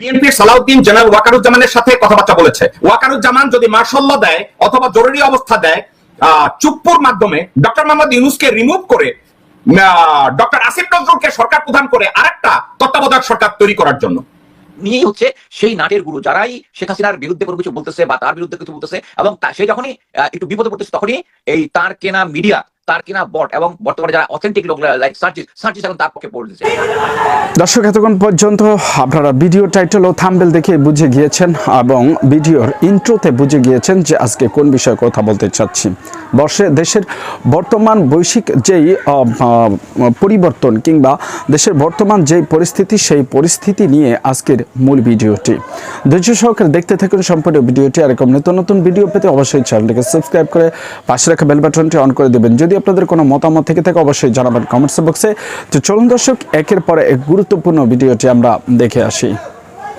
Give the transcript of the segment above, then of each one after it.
বিএনপির সালাউদ্দিন জেনারেল ওয়াকারুজ্জামানের সাথে কথাবার্তা বলেছে। ওয়াকারুজ্জামান যদি মার্শাল দেয় অথবা জরুরি অবস্থা দেয় চুপ্পুর মাধ্যমে ডক্টর মোহাম্মদ ইউনুসকে রিমুভ করে ডক্টর আসিফ নজরুলকে সরকার প্রধান করে আরেকটা তত্ত্বাবধায়ক সরকার তৈরি করার জন্য। নিয়েই হচ্ছে সেই নাটের গুরু যারাই শেখ হাসিনার বিরুদ্ধে কোনো কিছু বলতেছে বা তার বিরুদ্ধে কিছু বলতেছে এবং সে যখনই একটু বিপদে পড়তেছে তখনই এই তার কেনা মিডিয়া তার কেনা বট এবং বর্তমানে যারা অথেন্টিক লোক লাইক সার্জিস সার্জিস এখন তার পক্ষে পড়তেছে দর্শক, এতক্ষণ পর্যন্ত আপনারা ভিডিও টাইটেল ও থাম্বেল দেখে বুঝে গিয়েছেন এবং ভিডিওর ইন্ট্রোতে বুঝে গিয়েছেন যে আজকে কোন বিষয়ে কথা বলতে চাচ্ছি। বর্ষে দেশের বর্তমান বৈশ্বিক যেই পরিবর্তন কিংবা দেশের বর্তমান যেই পরিস্থিতি, সেই পরিস্থিতি নিয়ে আজকের মূল ভিডিওটি ধৈর্য সহকারে দেখতে থাকুন সম্পূর্ণ ভিডিওটি। আর এরকম নতুন নতুন ভিডিও পেতে অবশ্যই চ্যানেলটিকে সাবস্ক্রাইব করে পাশে রাখা বেল বাটনটি অন করে দেবেন। যদি আপনাদের কোনো মতামত থেকে থাকে অবশ্যই জানাবেন কমেন্টস বক্সে তো চলুন দর্শক একের পরে এক গুরুত্বপূর্ণ ভিডিওটি আমরা দেখে আসি।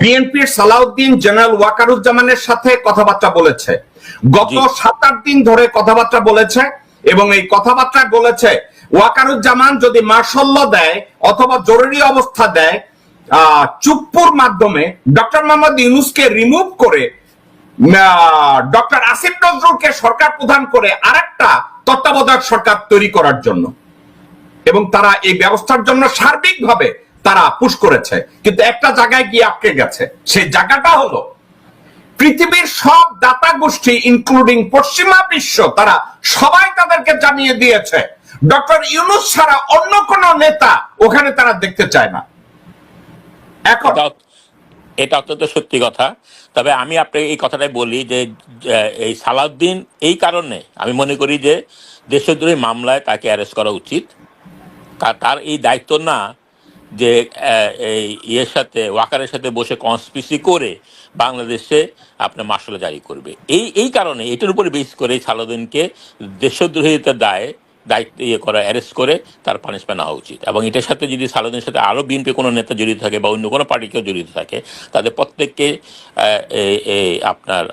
বিএনপির সালাউদ্দিন জেনারেল ওয়াকারুজ্জামানের সাথে কথাবার্তা বলেছে। গত। সাত আট দিন ধরে কথাবার্তা বলেছে এবং এই কথাবার্তা বলেছে ওয়াকারুজ্জামান যদি মার্শাল্য দেয় অথবা জরুরি অবস্থা দেয় চুপ্পুর মাধ্যমে ডক্টর মোহাম্মদ ইউনুসকে রিমুভ করে ডক্টর আসিফ নজরুলকে সরকার প্রধান করে আরেকটা তত্ত্বাবধায়ক সরকার তৈরি করার জন্য। এবং তারা এই ব্যবস্থার জন্য সার্বিকভাবে তারা পুশ করেছে। কিন্তু একটা জায়গায় গিয়ে আটকে গেছে, সেই জায়গাটা হলো, পৃথিবীর সব দাতা গোষ্ঠী ইনক্লুডিং পশ্চিমা বিশ্ব, তারা সবাই তাদেরকে জানিয়ে দিয়েছে, ডক্টর ইউনুস ছাড়া অন্য কোন নেতা ওখানে তারা দেখতে চায় না। এটা অত্যন্ত সত্যি কথা। তবে আমি আপনাকে এই কথাটাই বলি যে এই সালাউদ্দিন এই কারণে আমি মনে করি যে, দেশদ্রোহী মামলায় তাকে অ্যারেস্ট করা উচিত। তার এই দায়িত্ব না যে এই ইয়ের সাথে, ওয়াকারের সাথে বসে কনস্পিসি করে বাংলাদেশে আপনার মার্শাল জারি করবে। এই এই কারণে, এটার উপরে বেস করে সালাউদ্দিনকে দেশদ্রোহিতার দায়ে দায়িত্ব ইয়ে করা অ্যারেস্ট করে তার পানিশমেন্ট হওয়া উচিত। এবং এটার সাথে যদি সালাউদ্দিনের সাথে আরও বিএনপি কোনো নেতা জড়িত থাকে বা অন্য কোনো পার্টি কেউ জড়িত থাকে তাদের প্রত্যেককে আপনার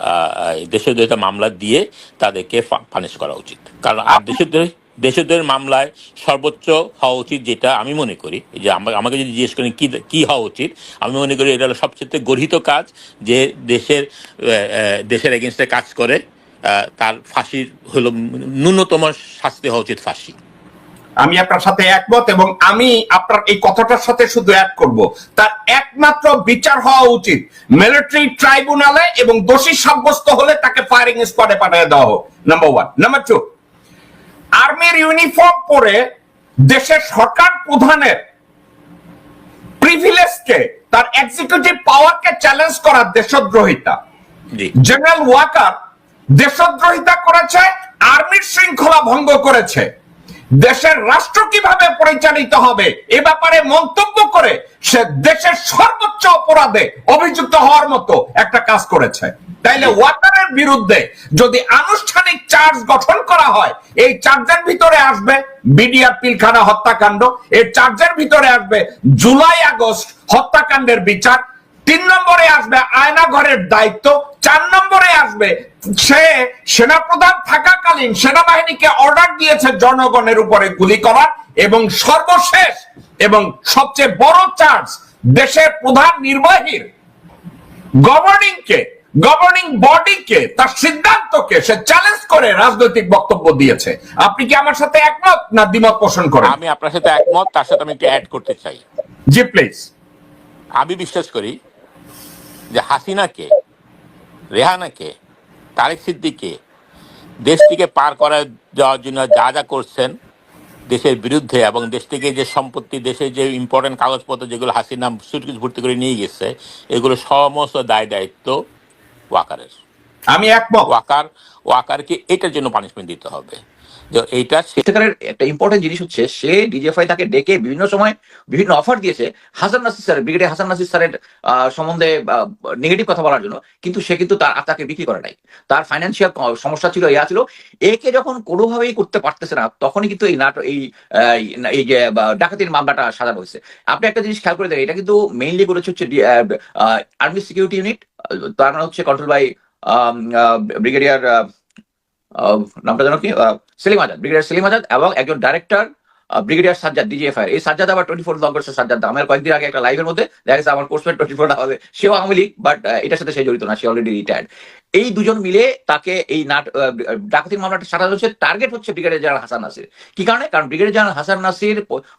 দেশদ্রোহিতা মামলা দিয়ে তাদেরকে পানিশ করা উচিত। কারণ আর দেশদ্রোহী দেশদ্রোহের মামলায় সর্বোচ্চ হওয়া উচিত যেটা আমি মনে করি, যে আমা- আমাকে যদি জিজ্ঞেস করেন কি কি হওয়া উচিত, আমি মনে করি এটা হলো সবচেয়ে গর্হিত কাজ যে দেশের দেশের এগেনস্টে কাজ করে তার ফাঁসির হলো ন্যূনতম শাস্তি হওয়া উচিত ফাঁসি। আমি আপনার সাথে একমত এবং আমি আপনার এই কথাটার সাথে শুধু অ্যাড করব। তার একমাত্র বিচার হওয়া উচিত। মিলিটারি ট্রাইব্যুনালে এবং দোষী সাব্যস্ত হলে তাকে ফায়ারিং স্কোয়াডে পাঠিয়ে দেওয়া হোক। নাম্বার ওয়ান নাম্বার টু আর্মির ইউনিফর্ম পরে দেশের সরকার প্রধানের প্রিভিলেজকে তার এক্সিকিউটিভ পাওয়ারকে চ্যালেঞ্জ করার দেশদ্রোহিতা। জেনারেল ওয়াকার দেশদ্রোহিতা করেছে, আর্মির শৃঙ্খলা ভঙ্গ করেছে। দেশের রাষ্ট্র কীভাবে পরিচালিত হবে, এ ব্যাপারে মন্তব্য করে সে দেশের সর্বোচ্চ অপরাধে অভিযুক্ত হওয়ার মতো একটা কাজ করেছে। তাইলে ওয়াকারের বিরুদ্ধে যদি আনুষ্ঠানিক চার্জ গঠন করা হয়, এই চার্জের ভিতরে আসবে বিডিআর পিলখানা হত্যাকাণ্ড এই চার্জের ভিতরে আসবে জুলাই আগস্ট হত্যাকাণ্ডের বিচার, তিন নম্বরে আসবে আয়না ঘরের দায়িত্ব চার নম্বরে আসবে। সে সেনাপ্রধান থাকাকালীন সেনাবাহিনীকে অর্ডার দিয়েছে জনগণের উপরে গুলি করার এবং সর্বশেষ এবং সবচেয়ে বড় চার্জ দেশের প্রধান নির্বাহীর গভর্নিং কে গভর্নিং বডিকে তার সিদ্ধান্তকে সে চ্যালেঞ্জ করে রাজনৈতিক বক্তব্য দিয়েছে। আপনি কি আমার সাথে একমত না দ্বিমত পোষণ করেন? আমি আপনার সাথে একমত তার সাথে আমি একটু অ্যাড করতে চাই। জি প্লিজ আমি বিশ্বাস করি যে হাসিনাকে রেহানাকে তারেক সিদ্দিকে দেশটিকে পার করা যাওয়ার জন্য যা যা করছেন দেশের বিরুদ্ধে এবং দেশ থেকে যে সম্পত্তি দেশের যে ইম্পর্টেন্ট কাগজপত্র যেগুলো হাসিনা সুটকেস ভর্তি করে নিয়ে গেছে এগুলো সমস্ত দায় দায়িত্ব ওয়াকারের। আমি একমত। ওয়াকার ওয়াকারকে এটার জন্য পানিশমেন্ট দিতে হবে। এইটা সেখানের একটা ইম্পর্টেন্ট জিনিস হচ্ছে, সে ডিজিএফআই তাকে ডেকে বিভিন্ন সময় বিভিন্ন অফার দিয়েছে হাসান নাসির স্যার ব্রিগেডিয়ার হাসান নাসির স্যারের সম্বন্ধে নেগেটিভ কথা বলার জন্য। কিন্তু সে কিন্তু তার তাকে বিক্রি করে নাই। তার ফাইন্যান্সিয়াল সমস্যা ছিল, ইয়া ছিল। একে যখন কোনোভাবেই করতে পারতেছে না, তখনই কিন্তু এই নাটক এই এই যে ডাকাতির মামলাটা সাজানো হয়েছে। আপনি একটা জিনিস খেয়াল করে দেখেন, এটা কিন্তু মেইনলি করেছে হচ্ছে আর্মি সিকিউরিটি ইউনিট তার মানে হচ্ছে কন্ট্রোল বাই ব্রিগেডিয়ার নামটা জানো কি? সেলিম আজাদ, ব্রিগেডিয়ার সেলিম আজাদ এবং একজন ডাইরেক্টর ব্রিগেডিয়ার সাজ্জাদ ডিজিএফআই এই সাজ্জাদ আবার টোয়েন্টি ফোর লং করছে সাজ্জাদ আমার কয়েকদিন আগে একটা লাইভের মধ্যে দেখা গেছে আমার কোর্সমেট টোয়েন্টি ফোর হবে। সেও আওয়ামী লীগ বাট এটার সাথে সে জড়িত না, সে অলরেডি রিটায়ার্ড এই দুজন মিলে তাকে এই নাট ডাকাতির মামলাটা সারা হচ্ছে। টার্গেট হচ্ছে ব্রিগেডিয়ার জেনারেল হাসান নাসির। কি কারণে? কারণ ব্রিগেডিয়ার জেনারেল হাসান নাসির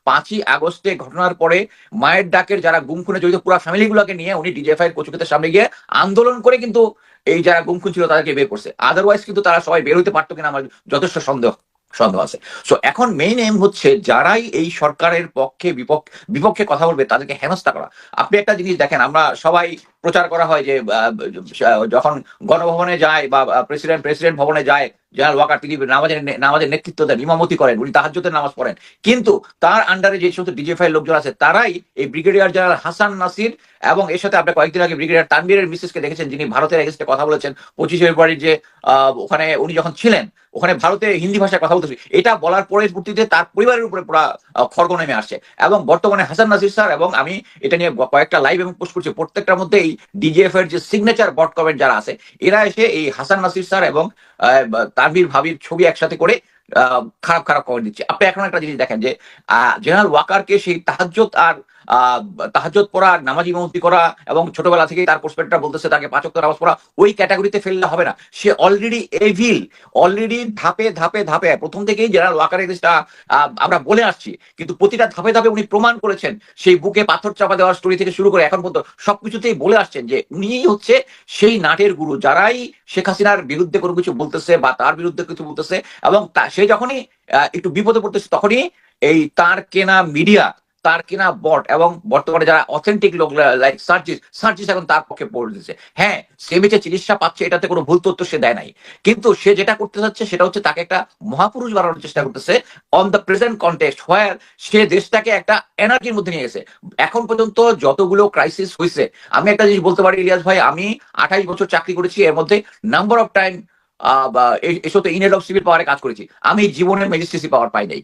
পাঁচই আগস্টে ঘটনার পরে মায়ের ডাকের যারা গুম খুনে জড়িত পুরো ফ্যামিলিগুলোকে নিয়ে উনি ডিজিএফআই এর কচুকেতের সামনে গিয়ে আন্দোলন করে কিন্তু এই যারা গুমখুন ছিল তাদেরকে বের করছে। আদারওয়াইজ কিন্তু তারা সবাই বের হইতে পারতো কিনা আমার যথেষ্ট সন্দেহ সন্দেহ আছে। সো এখন মেইন এম হচ্ছে যারাই এই সরকারের পক্ষে, বিপক্ষ, বিপক্ষে কথা বলবে তাদেরকে হেনস্থা করা। আপনি একটা জিনিস দেখেন, আমরা সবাই প্রচার করা হয় যে যখন গণভবনে যায় বা প্রেসিডেন্ট প্রেসিডেন্ট ভবনে যায়, জেনারেল ওয়াকার তিনি নামাজের নামাজের নেতৃত্ব দেন, ইমামতি করেন, উনি তাহাজ্জুদের নামাজ পড়েন। কিন্তু তার আন্ডারে যে সমস্ত ডিজিএফআই লোকজন আছে, তারাই এই ব্রিগেডিয়ার জেনারেল হাসান নাসির এবং এর সাথে আপনি কয়েকদিন আগে ব্রিগেডিয়ার তানবীরের মিসেসকে দেখেছেন, যিনি ভারতের এগেস্টে কথা বলেছেন, পঁচিশে ফেব্রুয়ারির যে ওখানে উনি যখন ছিলেন, ওখানে ভারতে হিন্দি ভাষায় কথা বলতেছি এটা বলার পরবর্তীতে তার পরিবারের উপরে পুরো খড়গ নেমে আসছে। এবং বর্তমানে হাসান নাসির স্যার এবং আমি এটা নিয়ে কয়েকটা লাইভ এবং পোস্ট করছি। প্রত্যেকটার মধ্যে এই ডিজিএফ এর যে সিগনেচার বট কমেন্ট যারা আছে, এরা এসে এই হাসান নাসির স্যার এবং তানভীর ভাবির ছবি একসাথে করে খারাপ খারাপ কমেন্ট দিচ্ছে। আপনি এখন একটা জিনিস দেখেন যে জেনারেল ওয়াকারকে সেই তাহাজ আর তাহাজ্জত পড়া নামাজি মন্ত্রী করা এবং ছোটবেলা থেকেই তার প্রসপেক্টটা বলতেছে তাকে পাঁচক নামাজ পড়া ওই ক্যাটাগরিতে ফেললে হবে না। সে অলরেডি এভিল অলরেডি ধাপে ধাপে ধাপে প্রথম থেকেই জেনারেল জিনিসটা আহ, আমরা বলে আসছি। কিন্তু প্রতিটা ধাপে ধাপে উনি প্রমাণ করেছেন সেই বুকে পাথর চাপা দেওয়ার স্টোরি থেকে শুরু করে এখন পর্যন্ত সবকিছুতেই বলে আসছেন যে উনি হচ্ছে সেই নাটের গুরু যারাই শেখ হাসিনার বিরুদ্ধে কোনো কিছু বলতেছে বা তার বিরুদ্ধে কিছু বলতেছে এবং সে যখনই একটু বিপদে পড়তেছে তখনই এই তার কেনা মিডিয়া তার কেনা বট এবং বর্তমানে যারা অথেন্টিক লোক লাইক সার্জিস সার্জিস এখন তার পক্ষে পড়ে দিচ্ছে হ্যাঁ সে বেঁচে চিকিৎসা পাচ্ছে, এটাতে কোনো ভুল তথ্য সে দেয় নাই। কিন্তু সে যেটা করতে চাচ্ছে, সেটা হচ্ছে তাকে একটা মহাপুরুষ বানানোর চেষ্টা করতেছে। On the present context where সে দেশটাকে একটা এনার্জির মধ্যে নিয়ে গেছে। এখন পর্যন্ত যতগুলো ক্রাইসিস হয়েছে আমি একটা জিনিস বলতে পারি, ইলিয়াস ভাই, আমি আঠাইশ বছর চাকরি করেছি, এর মধ্যে নাম্বার অফ টাইম এসতে ইনেড অফ সিভিল পাওয়ারে কাজ করেছি। আমি জীবনের ম্যাজিস্ট্রেসি পাওয়ার পাই নাই।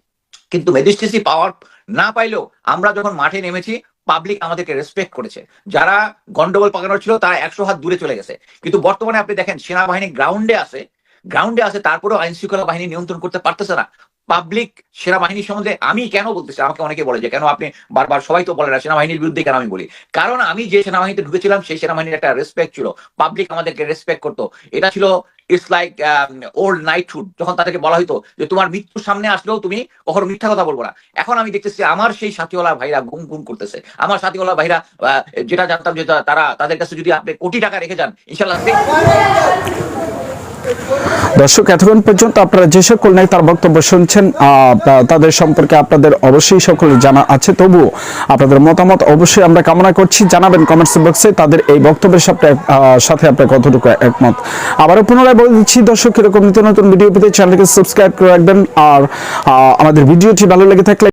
কিন্তু ম্যাজিস্ট্রেসি পাওয়ার না পাইলেও আমরা যখন মাঠে নেমেছি পাবলিক আমাদেরকে রেসপেক্ট করেছে। যারা গন্ডগোল পাকানোর ছিল, তারা একশো হাত দূরে চলে গেছে। কিন্তু বর্তমানে আপনি দেখেন, সেনাবাহিনী গ্রাউন্ডে আছে গ্রাউন্ডে আছে, তারপরেও আইন শৃঙ্খলা বাহিনী নিয়ন্ত্রণ করতে পারতেছে না। পাবলিক সেনাবাহিনী সম্বন্ধে আমি কেন বলতেছি? আমাকে অনেকে বলে যে, কেন আপনি বারবার সবাই তো বলে না, সেনাবাহিনীর বিরুদ্ধে কেন আমি বলি? কারণ আমি যে সেনাবাহিনীতে ঢুকেছিলাম, সেই সেনাবাহিনীর একটা রেসপেক্ট ছিল। পাবলিক আমাদেরকে রেসপেক্ট করতো। এটা ছিল ইটস লাইক ওল্ড নাইটহুড যখন তাদেরকে বলা হইতো যে তোমার মৃত্যুর সামনে আসলেও তুমি কখনো মিথ্যা কথা বলব না। এখন আমি দেখতেছি আমার সেই সাথীওয়ালা ভাইরা গুম গুম করতেছে। আমার সাথীওয়ালা ভাইরা যেটা জানতাম যে তারা, তাদের কাছে যদি আপনি কোটি টাকা রেখে যান ইনশাল্লাহ দর্শক, এতক্ষণ পর্যন্ত আপনারা যে সকল নেতার বক্তব্য শুনছেন তাদের সম্পর্কে আপনাদের অবশ্যই সকলের জানা আছে। তবুও আপনাদের মতামত অবশ্যই আমরা কামনা করছি। জানাবেন কমেন্টস বক্সে তাদের এই বক্তব্যের সাথে আপনার কতটুকু একমত। আবারও পুনরায় বলে দিচ্ছি, দর্শক, এরকম নিত্য নতুন ভিডিও পেতে চ্যানেলকে সাবস্ক্রাইব করে রাখবেন। আর আমাদের ভিডিওটি ভালো লেগে থাকলে